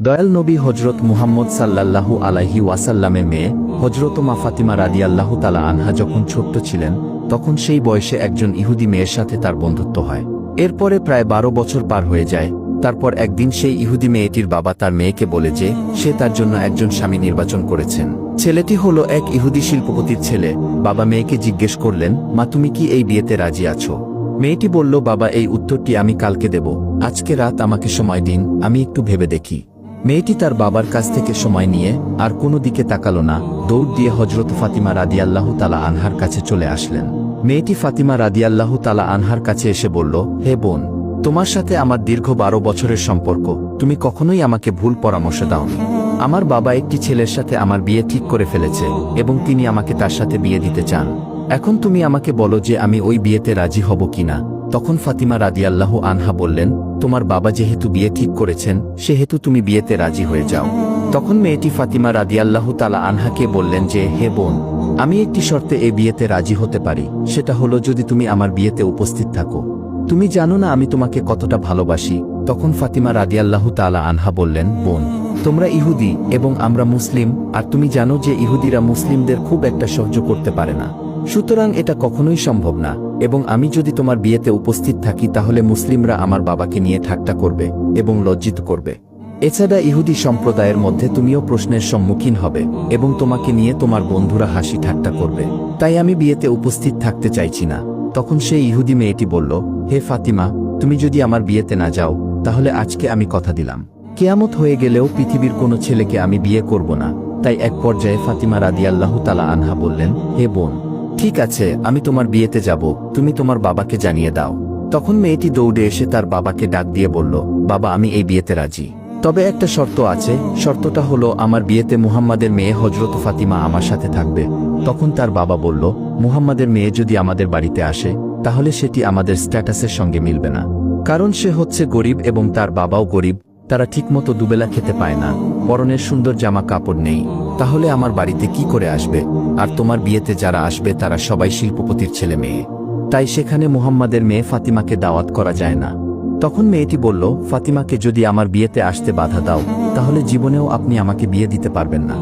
দয়াল নবী হজরত মুহাম্মদ সাল্লাল্লাহু আলাইহি ওয়াসাল্লামের মেয়ে হজরত মা ফাতিমা রাদিয়াল্লাহু তালা আনহা যখন ছোট্ট ছিলেন, তখন সেই বয়সে একজন ইহুদি মেয়ের সাথে তার বন্ধুত্ব হয়। এরপরে প্রায় বারো বছর পার হয়ে যায়। তারপর একদিন সেই ইহুদি মেয়েটির বাবা তার মেয়েকে বলে যে, সে তার জন্য একজন স্বামী নির্বাচন করেছেন। ছেলেটি হলো এক ইহুদি শিল্পপতির ছেলে। বাবা মেয়েকে জিজ্ঞেস করলেন, মা, তুমি কি এই বিয়েতে রাজি আছো? মেয়েটি বলল, বাবা, এই উত্তরটি আমি কালকে দেব। আজকে রাত আমাকে সময় দিন, আমি একটু ভেবে দেখি। মেয়েটি তার বাবার কাছ থেকে সময় নিয়ে আর কোনো দিকে তাকালো না, দৌড় দিয়ে হজরত ফাতিমা রাদিয়াল্লাহু তালা আনহার কাছে চলে আসলেন। মেয়েটি ফাতিমা রাদিয়াল্লাহু তালা আনহার কাছে এসে বলল, হে বোন, তোমার সাথে আমার দীর্ঘ বারো বছরের সম্পর্ক, তুমি কখনোই আমাকে ভুল পরামর্শ দাওনি। আমার বাবা একটি ছেলের সাথে আমার বিয়ে ঠিক করে ফেলেছে এবং তিনি আমাকে তার সাথে বিয়ে দিতে চান। এখন তুমি আমাকে বলো যে আমি ওই বিয়েতে রাজি হব কিনা। তখন ফাতিমা রাদিয়াল্লাহ আনহা বললেন, তোমার বাবা যেহেতু বিয়ে ঠিক করেছেন, সেহেতু তুমি বিয়েতে রাজি হয়ে যাও। তখন মেয়েটি ফাতিমা রাদিয়াল্লাহ তালা আনহাকে বললেন যে, হে বোন, আমি একটি শর্তে এ বিয়েতে রাজি হতে পারি, সেটা হলো যদি তুমি আমার বিয়েতে উপস্থিত থাকো। তুমি জানো না আমি তোমাকে কতটা ভালোবাসি? তখন ফাতিমা রাদিয়াল্লাহু তালা আনহা বললেন, বোন, তোমরা ইহুদি এবং আমরা মুসলিম, আর তুমি জানো যে ইহুদিরা মুসলিমদের খুব একটা সহ্য করতে পারে না। সুতরাং এটা কখনোই সম্ভব না। এবং আমি যদি তোমার বিয়েতে উপস্থিত থাকি তাহলে মুসলিমরা আমার বাবাকে নিয়ে ঠাট্টা করবে এবং লজ্জিত করবে। এছাড়া ইহুদি সম্প্রদায়ের মধ্যে তুমিও প্রশ্নের সম্মুখীন হবে এবং তোমাকে নিয়ে তোমার বন্ধুরা হাসি ঠাট্টা করবে। তাই আমি বিয়েতে উপস্থিত থাকতে চাইছি না। তখন সেই ইহুদি মেয়েটি বলল, হে ফাতিমা, তুমি যদি আমার বিয়েতে না যাও, তাহলে আজকে আমি কথা দিলাম। কেয়ামত হয়ে গেলেও পৃথিবীর কোনো ছেলেকে আমি বিয়ে করব না। তাই এক পর্যায়ে ফাতিমা রাদিয়াল্লাহু তালা আনহা বললেন, হে বোন ঠিক আছে, আমি তোমার বিয়েতে যাব, তুমি তোমার বাবাকে জানিয়ে দাও। তখন মেয়েটি দৌড়ে এসে তার বাবাকে ডাক দিয়ে বলল, বাবা, আমি এই বিয়েতে রাজি। তবে একটা শর্ত আছে, শর্তটা হলো আমার বিয়েতে মুহাম্মাদের মেয়ে হজরত ফাতিমা আমার সাথে থাকবে। তখন তার বাবা বলল, মুহাম্মাদের মেয়ে যদি আমাদের বাড়িতে আসে, তাহলে সেটি আমাদের স্ট্যাটাসের সঙ্গে মিলবে না। কারণ সে হচ্ছে গরিব এবং তার বাবাও গরিব, তারা ঠিকমতো দুবেলা খেতে পায় না, পরনের সুন্দর জামা কাপড় নেই। তাহলে আমার বাড়িতে কি করে আসবে? আর তোমার বিয়েতে যারা আসবে তারা সবাই শিল্পপতির ছেলে মেয়ে। তাই সেখানে মুহাম্মাদের মেয়ে ফাতিমাকে দাওয়াত করা যায় না। তখন মেয়েটি বলল, ফাতিমাকে যদি আমার বিয়েতে আসতে বাধা দাও, তাহলে জীবনেও আপনি আমাকে বিয়ে দিতে পারবেন না।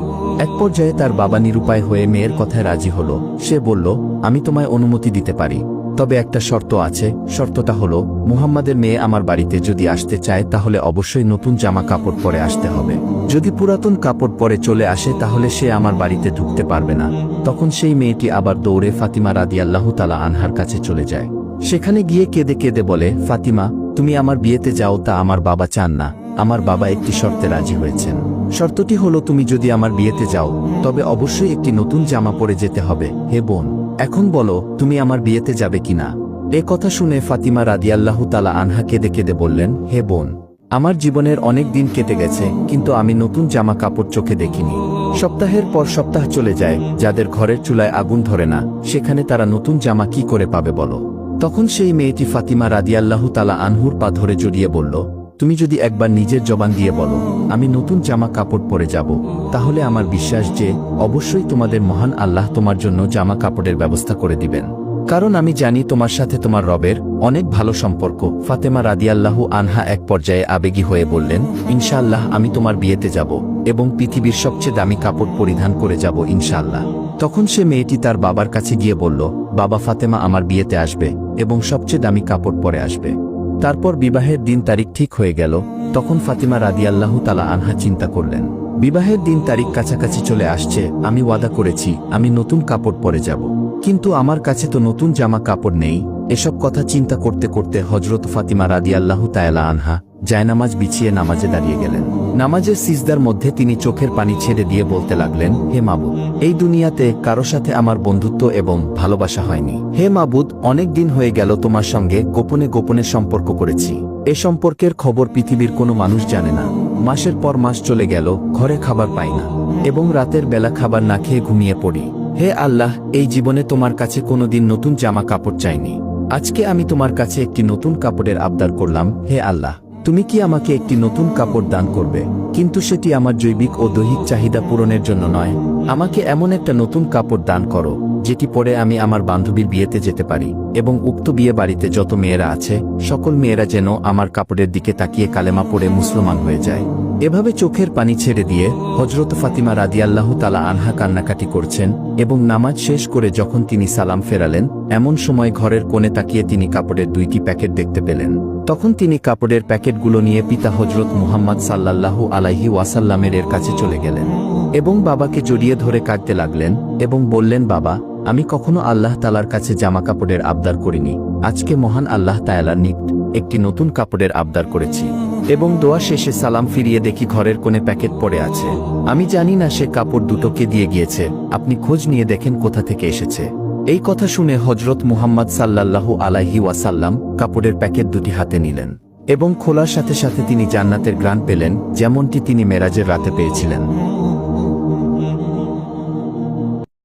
এক পর্যায়ে তার বাবা নিরুপায় হয়ে মেয়ের কথায় রাজি হলো। সে বলল, আমি তোমায় অনুমতি দিতে পারি। তবে একটা শর্ত আছে, শর্তটা হলো, মুহাম্মাদের মেয়ে আমার বাড়িতে যদি আসতে চায় তাহলে অবশ্যই নতুন জামা কাপড় পরে আসতে হবে। যদি পুরাতন কাপড় পরে চলে আসে তাহলে সে আমার বাড়িতে ঢুকতে পারবে না। তখন সেই মেয়েটি আবার দৌড়ে ফাতিমা রাদিয়াল্লাহু তালা আনহার কাছে চলে যায়। সেখানে গিয়ে কেঁদে কেঁদে বলে, ফাতিমা, তুমি আমার বিয়েতে যাও তা আমার বাবা চান না। আমার বাবা একটি শর্তে রাজি হয়েছেন। শর্তটি হলো, তুমি যদি আমার বিয়েতে যাও, তবে অবশ্যই একটি নতুন জামা পরে যেতে হবে। হে বোন। এখন বলো, তুমি আমার বিয়েতে যাবে কিনা? এ কথা শুনে ফাতিমা রাদিয়াল্লাহু তালা আনহা কেঁদে কেঁদে বললেন, হে বোন, আমার জীবনের অনেক দিন কেটে গেছে, কিন্তু আমি নতুন জামা কাপড় চোখে দেখিনি। সপ্তাহের পর সপ্তাহ চলে যায়, যাদের ঘরের চুলায় আগুন ধরে না, সেখানে তারা নতুন জামা কি করে পাবে বলো? তখন সেই মেয়েটি ফাতিমা রাদিয়াল্লাহু তালা আনহুর পা ধরে জড়িয়ে বলল তুমি যদি একবার নিজের জবান দিয়ে বলো, আমি নতুন জামা কাপড় পরে যাব, তাহলে আমার বিশ্বাস যে, অবশ্যই তোমাদের মহান আল্লাহ তোমার জন্য জামা কাপড়ের ব্যবস্থা করে দিবেন। কারণ আমি জানি তোমার সাথে তোমার রবের অনেক ভালো সম্পর্ক। ফাতেমা রাদিয়াল্লাহু আনহা এক পর্যায়ে আবেগী হয়ে বললেন, ইনশাআল্লাহ আমি তোমার বিয়েতে যাব এবং পৃথিবীর সবচেয়ে দামি কাপড় পরিধান করে যাব ইনশাআল্লাহ। তখন সে মেয়েটি তার বাবার কাছে গিয়ে বলল, বাবা ফাতেমা আমার বিয়েতে আসবে এবং সবচেয়ে দামি কাপড় পরে আসবে। তারপর বিবাহের দিন তারিখ ঠিক হয়ে গেল, তখন ফাতিমা রাদিয়াল্লাহু তালা আনহা চিন্তা করলেন। বিবাহের দিন তারিখ কাছাকাছি চলে আসছে, আমি ওয়াদা করেছি, আমি নতুন কাপড় পরে যাব। কিন্তু আমার কাছে তো নতুন জামা কাপড় নেই, এসব কথা চিন্তা করতে করতে হজরত ফাতিমা রাদিয়াল্লাহু তায়ালা আনহা জায়নামাজ বিছিয়ে নামাজে দাঁড়িয়ে গেলেন। নামাজের সিজদার মধ্যে তিনি চোখের পানি ছেড়ে দিয়ে বলতে লাগলেন, হে মাবুদ, এই দুনিয়াতে কারও সাথে আমার বন্ধুত্ব এবং ভালোবাসা হয়নি। হে মাবুদ, অনেক দিন হয়ে গেল তোমার সঙ্গে গোপনে গোপনে সম্পর্ক করেছি। এ সম্পর্কের খবর পৃথিবীর কোনো মানুষ জানে না। মাসের পর মাস চলে গেল, ঘরে খাবার পাই না এবং রাতের বেলা খাবার না খেয়ে ঘুমিয়ে পড়ি। হে আল্লাহ, এই জীবনে তোমার কাছে কোনোদিন নতুন জামা কাপড় চাইনি। আজকে আমি তোমার কাছে একটি নতুন কাপড়ের আবদার করলাম, হে আল্লাহ। তুমি কি আমাকে একটি নতুন কাপড় দান করবে? কিন্তু সেটি আমার জৈবিক ও দৈহিক চাহিদা পূরণের জন্য নয়। আমাকে এমন একটা নতুন কাপড় দান করো, যেটি পরে আমি আমার বান্ধবীর বিয়েতে যেতে পারি, এবং উক্ত বিয়ে বাড়িতে যত মেয়েরা আছে, সকল মেয়েরা যেন আমার কাপড়ের দিকে তাকিয়ে কালেমা পরে মুসলমান হয়ে যায়। এভাবে চোখের পানি ছেড়ে দিয়ে হজরত ফাতিমা রাদিয়াল্লাহু তালা আনহা কান্নাকাটি করছেন এবং নামাজ শেষ করে যখন তিনি সালাম ফেরালেন, এমন সময় ঘরের কোণে তাকিয়ে তিনি কাপড়ের দুইটি প্যাকেট দেখতে পেলেন। তখন তিনি কাপড়ের প্যাকেটগুলো নিয়ে পিতা হজরত মুহাম্মদ সাল্লাল্লাহু আলাইহি ওয়াসাল্লামের এর কাছে চলে গেলেন এবং বাবাকে জড়িয়ে ধরে কাঁদতে লাগলেন এবং বললেন, বাবা, আমি কখনো আল্লাহ তালার কাছে জামা কাপড়ের আবদার করিনি। আজকে মহান আল্লাহ তায়ালার নিকট একটি নতুন কাপড়ের আবদার করেছি। এবং দোয়া শেষে সালাম ফিরিয়ে দেখি ঘরের কোণে প্যাকেট পড়ে আছে। আমি জানি না সে কাপড় দুটোকে দিয়ে গিয়েছে। আপনি খোঁজ নিয়ে দেখেন কোথা থেকে এসেছে। এই কথা শুনে হজরত মুহাম্মদ সাল্লাল্লাহু আলাহি ওয়াসাল্লাম কাপড়ের প্যাকেট দুটি হাতে নিলেন এবং খোলার সাথে সাথে তিনি জান্নাতের গ্রাণ পেলেন, যেমনটি তিনি মেরাজের রাতে পেয়েছিলেন।